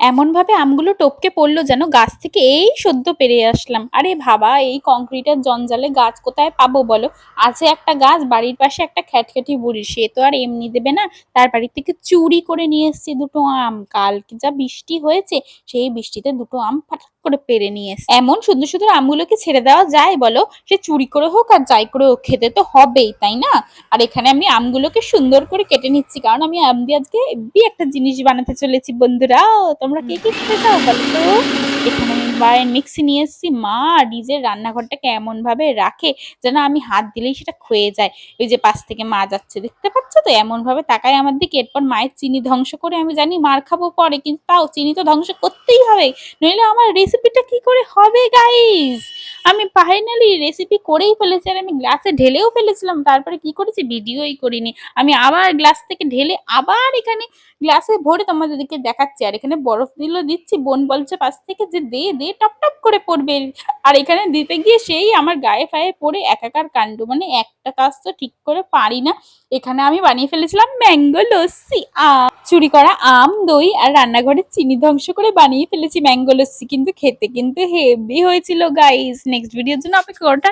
এমনভাবে আমগুলো টপকে পড়ল যেন গাছ থেকে এই সদ্য পেরিয়ে আসলাম। আরে ভাবা, এই কংক্রিটের জঞ্জালে গাছ কোথায় পাবো বলো? আছে একটা গাছ, বাড়ির পাশে একটা খ্যাটখ্যাটি বুড়ি। সে তো আর এমনি দেবে না। তার বাড়ি থেকে চুরি করে নিয়ে এসছে দুটো আম। কালকে যা বৃষ্টি হয়েছে, সেই বৃষ্টিতে দুটো আম ফাটাক করে পেরে নিয়ে এমন সুন্দর সুন্দর আমগুলোকে ছেড়ে দেওয়া যায় বলো, সে চুরি করে হোক আর যাই করে হোক, খেতে তো হবেই, তাই না? আর এখানে আমি আমগুলোকে সুন্দর করে কেটে নিচ্ছি, কারণ আমি আম দিয়ে আজকে একটা জিনিস বানাতে চলেছি, বন্ধুরা। তোমরা কে কি খেতে চাও বলো তো? এখানে আমি মিক্সি নিয়ে এসেছি। মা নিজের রান্নাঘরটাকে এমনভাবে ভাবে রাখে যেন আমি হাত দিলেই সেটা ক্ষয়ে যায়। ওই যে পাশ থেকে মা যাচ্ছে, দেখতে পাচ্ছ তো? এমনভাবে তাকায় আমার দিকে। এরপর মায়ের চিনি ধ্বংস করে আমি জানি মার খাব পরে, কিন্তু তাও চিনি তো ধ্বংস করতেই হবে। নইলে আমার রেসিপিটা কি করে হবে গাইস আমি ফাইনালি রেসিপি করেই ফেলেছি আর আমি গ্লাসে ঢেলেও ফেলেছিলাম। তারপরে কি করেছি? ভিডিওই করিনি। আমি আবার গ্লাস থেকে ঢেলে আবার এখানে গ্লাসে ভরে তোমাদেরকে দেখাচ্ছি। আর এখানে বরফ দিল দিচ্ছি, বোন বলছে পাশ থেকে যে দে দে, টপ টপ করে পড়বে। আর এখানে দিতে গিয়ে সেই আমার গায়ে ফায়ে পড়ে একাকার কাণ্ড। মানে একটা কাজ তো ঠিক করে পারি না। এখানে আমি বানিয়ে ফেলেছিলাম ম্যাঙ্গো লস্যি চুরি করা আম, দই আর রান্নাঘরে চিনি ধ্বংস করে বানিয়ে ফেলেছি ম্যাঙ্গো লস্যি। কিন্তু খেতে কিন্তু হেভি হয়েছিল গাইস নেক্সট ভিডিওর জন্য অপেক্ষা করো